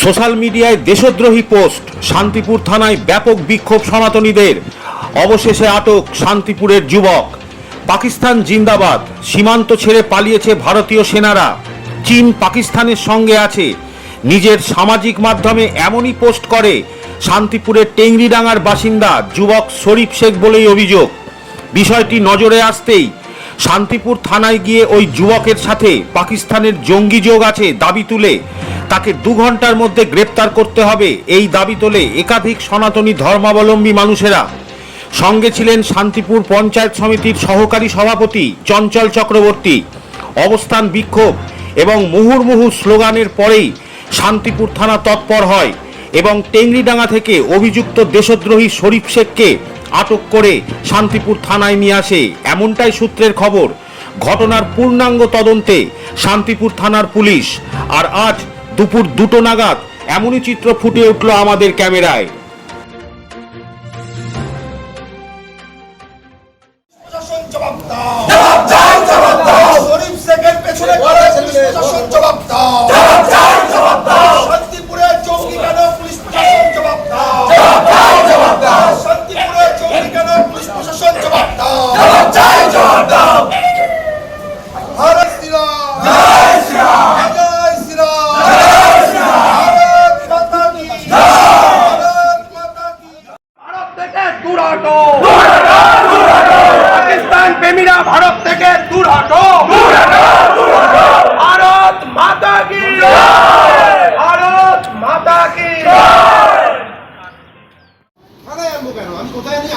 Social মিডিয়ায় দেশদ্রোহী post, Shantipur থানায় ব্যাপক বিক্ষোভ সনাতনীদের। অবশেষে আটক শান্তিপুরের যুবক। পাকিস্তান জিন্দাবাদ, সীমান্ত ছেড়ে পালিয়েছে ভারতীয় সেনারা। চীন পাকিস্তানের সঙ্গে আছে। নিজের সামাজিক মাধ্যমে এমনই পোস্ট করে, শান্তিপুরের টেংরিডাঙ্গার বাসিন্দা যুবক শরীফ শেখ বলেই অভিযোগ। বিষয়টি নজরে আসতেই শান্তিপুর থানায় গিয়ে ওই যুবকের সাথে পাকিস্তানের জঙ্গি যোগ আছে দাবি তুলে তাকে দু ঘণ্টার মধ্যে গ্রেপ্তার করতে হবে। এই দাবি তোলে একাধিক সনাতনী ধর্মাবলম্বী মানুষেরা। সঙ্গে ছিলেন শান্তিপুর পঞ্চায়েত সমিতির সহকারী সভাপতি চঞ্চল চক্রবর্তী। অবস্থান বিক্ষোভ এবং মুহুর্মুহু স্লোগানের পরেই শান্তিপুর থানা তৎপর হয় এবং টেংরিডাঙ্গা থেকে অভিযুক্ত দেশদ্রোহী শরীফ শেখকে আটক করে শান্তিপুর থানায় নিয়ে আসে। এমনটাই সূত্রের খবর। ঘটনার পূর্ণাঙ্গ তদন্তে শান্তিপুর থানার পুলিশ। আর আজ দুপুর দুটো নাগাদ এমনই চিত্র ফুটে উঠল আমাদের ক্যামেরায়। জবাব দাও। জবাব দাও শরীফ শেখের পেছনে জবাব দাও জবাব চাই জবাব দাও শান্তিপুরে জঙ্গি কেন পুলিশ প্রশাসন জবাব দাও জবাব চাই জবাব দাও শান্তিপুরে জঙ্গি কেন পুলিশ প্রশাসন জবাব দাও জবাব চাই জবাব দাও ভারত শ্রীরাম জয় শ্রীরাম জয় শ্রীরাম জয় শ্রীরাম ভারত মাতা কি জয় ভারত মাতা কি ভারত থেকে দূর হটো পাকিস্তান প্রেমীরা ভারত থেকে দূর হটো। ভারত মাতা কি? ভারত মাতা কি? থানায় আনব কেন? আমি কোথায় নিয়ে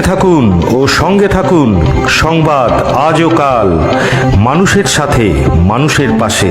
দেখতে থাকুন ও সঙ্গে থাকুন সংবাদ আজও কাল মানুষের সাথে মানুষের পাশে।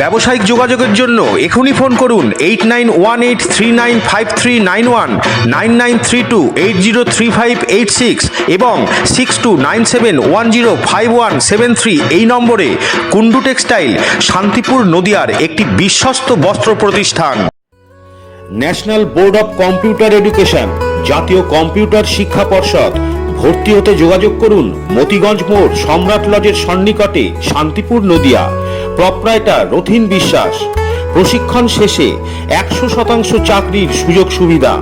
ব্যবসায়িক যোগাযোগের জন্য এখনই ফোন করুন eight nine one eight three nine five three nine one nine nine three two eight zero three five eight six এবং six two nine seven one zero five one seven three এই নম্বরে Kundu textile, Shantipur নদিয়ার একটি বিশ্বস্ত বস্ত্র প্রতিষ্ঠান। National board of computer education, জাতীয় computer শিক্ষা পর্ষদ। ভর্তি হতে যোগাযোগ করুন মতিগঞ্জ মোড় সম্রাট লজের সন্নিকটে শান্তিপুর নদিয়া। প্রপ্রাইটার রথিন বিশ্বাস। প্রশিক্ষণ শেষে একশো শতাংশ চাকরির সুযোগ সুবিধা।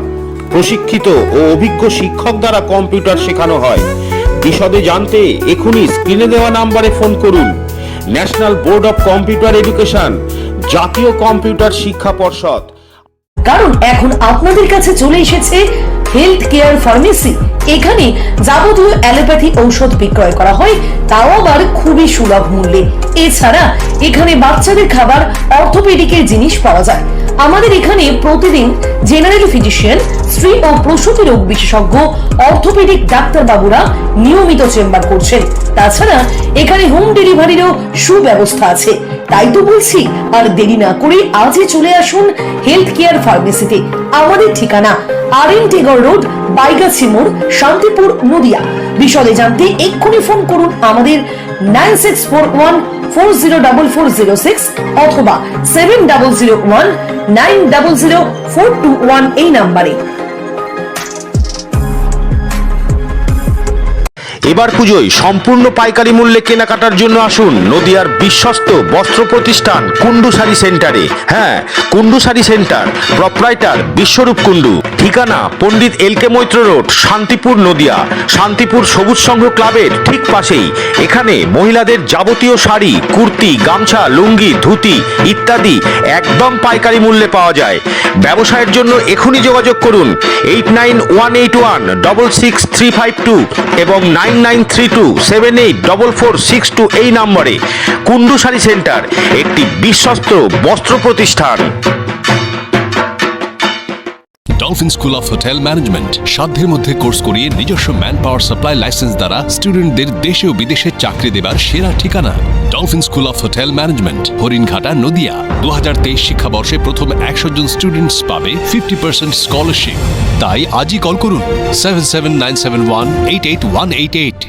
প্রশিক্ষিত ও অভিজ্ঞ শিক্ষক দ্বারা কম্পিউটার শেখানো হয়। বিশদে জানতে এখনই স্ক্রিনে দেওয়া নাম্বারে ফোন করুন। National board of computer education, জাতীয় কম্পিউটার শিক্ষা পর্ষদ। কারণ এখন আপনাদের কাছে চলে এসেছে হেলথ কেয়ার ফার্মেসি এখানে যাবতীয় অ্যালোপ্যাথি ঔষধ বিক্রয় করা হয়, তাও আবার খুবই সুলভ মূল্যে। এছাড়া এখানে বাচ্চাদের খাবার অর্থোপেডিকের জিনিস পাওয়া যায়। আমাদের এখানে প্রতিদিন জেনারেল ফিজিশিয়ান স্ত্রী ও প্রসূতি রোগ বিশেষজ্ঞ, অর্থোপেডিক ডাক্তারবাবুরা নিয়মিত চেম্বার করছেন। তাছাড়া এখানে হোম ডেলিভারিরও সুব্যবস্থা আছে। তাই তো বলছি, আর দেরি না করে আজই চলে আসুন হেলথ কেয়ার ফার্মেসিতে আমাদের ঠিকানা R N Tagore road, Baigachhi মোড়, শান্তিপুর, নদিয়া। বিশদে জানতে এক্ষুনি ফোন করুন আমাদের nine six four one four zero double four zero six অথবা seven double zero one nine double zero four two one এই নাম্বারে। এবার পুজোয় সম্পূর্ণ পাইকারি মূল্যে কেনাকাটার জন্য আসুন নদিয়ার বিশ্বস্ত বস্ত্র প্রতিষ্ঠান কুন্ডু শাড়ি সেন্টারে। হ্যাঁ কুন্ডু শাড়ি সেন্টার, প্রপ্রাইটার বিশ্বরূপ কুন্ডু ঠিকানা Pandit L K Maitra road, Shantipur, Nadia. Shantipur Sabuj Sangha ক্লাবের ঠিক পাশেই। এখানে মহিলাদের যাবতীয় শাড়ি, কুর্তি, গামছা, লুঙ্গি, ধুতি ইত্যাদি একদম পাইকারি মূল্যে পাওয়া যায়। ব্যবসায়ের জন্য এখনই যোগাযোগ করুন eight nine one eight one double six three five two এবং nine nine three two seven eight double four six two এই নম্বরে। কুন্ডু শাড়ি সেন্টার, একটি বিশ্বস্ত বস্ত্র প্রতিষ্ঠান। Dolphin school of hotel management সাধ্যের মধ্যে কোর্স করিয়ে নিজস্ব ম্যান পাওয়ার সাপ্লাই লাইসেন্স দ্বারা স্টুডেন্টদের দেশে ও বিদেশে চাকরি দেবার সেরা ঠিকানা। Dolphin school of hotel management Haringhata, Nadia. দু হাজার তেইশ শিক্ষাবর্ষে প্রথম একশো জন স্টুডেন্টস পাবে ফিফটি পার্সেন্ট স্কলারশিপ তাই আজই কল করুন। Seven seven nine seven one eight eight one eight eight